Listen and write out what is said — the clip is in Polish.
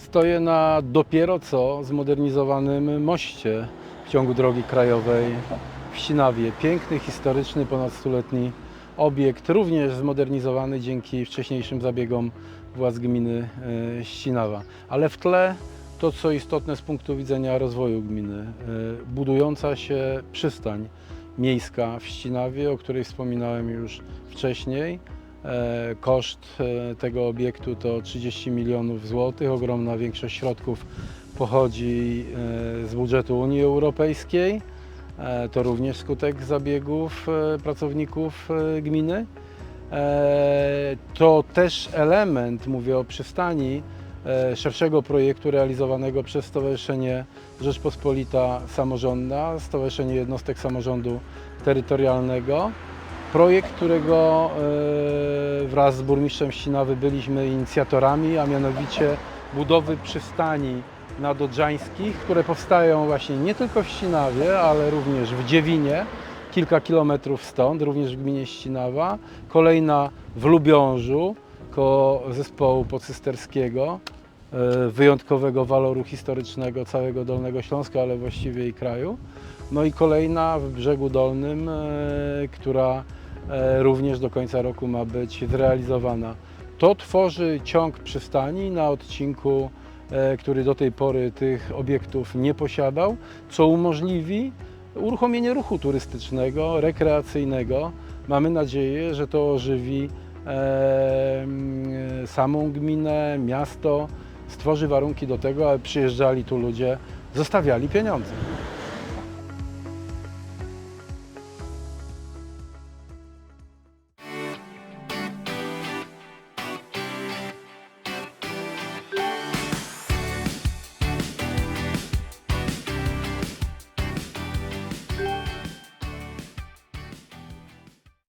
Stoję na dopiero co zmodernizowanym moście w ciągu drogi krajowej w Ścinawie. Piękny, historyczny, ponad stuletni obiekt, również zmodernizowany dzięki wcześniejszym zabiegom władz gminy e, Ścinawa. Ale w tle to, co istotne z punktu widzenia rozwoju gminy, e, budująca się przystań miejska w Ścinawie, o której wspominałem już wcześniej. E, Koszt e, tego obiektu to 30 milionów złotych. Ogromna większość środków pochodzi e, z budżetu Unii Europejskiej. To również skutek zabiegów pracowników gminy. To też element, mówię o przystani, szerszego projektu realizowanego przez Stowarzyszenie Rzeczpospolita Samorządna, Stowarzyszenie Jednostek Samorządu Terytorialnego. Projekt, którego e, wraz z burmistrzem Ścinawy byliśmy inicjatorami, a mianowicie budowy przystani nadodrzańskich, które powstają właśnie nie tylko w Ścinawie, ale również w Dziewinie, kilka kilometrów stąd, również w gminie Ścinawa. Kolejna w Lubiążu, koło zespołu pocysterskiego, e, wyjątkowego waloru historycznego całego Dolnego Śląska, ale właściwie i kraju. No i kolejna w Brzegu Dolnym, e, która również do końca roku ma być zrealizowana. To tworzy ciąg przystani na odcinku, e, który do tej pory tych obiektów nie posiadał, co umożliwi uruchomienie ruchu turystycznego, rekreacyjnego. Mamy nadzieję, że to ożywi e, samą gminę, miasto, stworzy warunki do tego, aby przyjeżdżali tu ludzie, zostawiali pieniądze.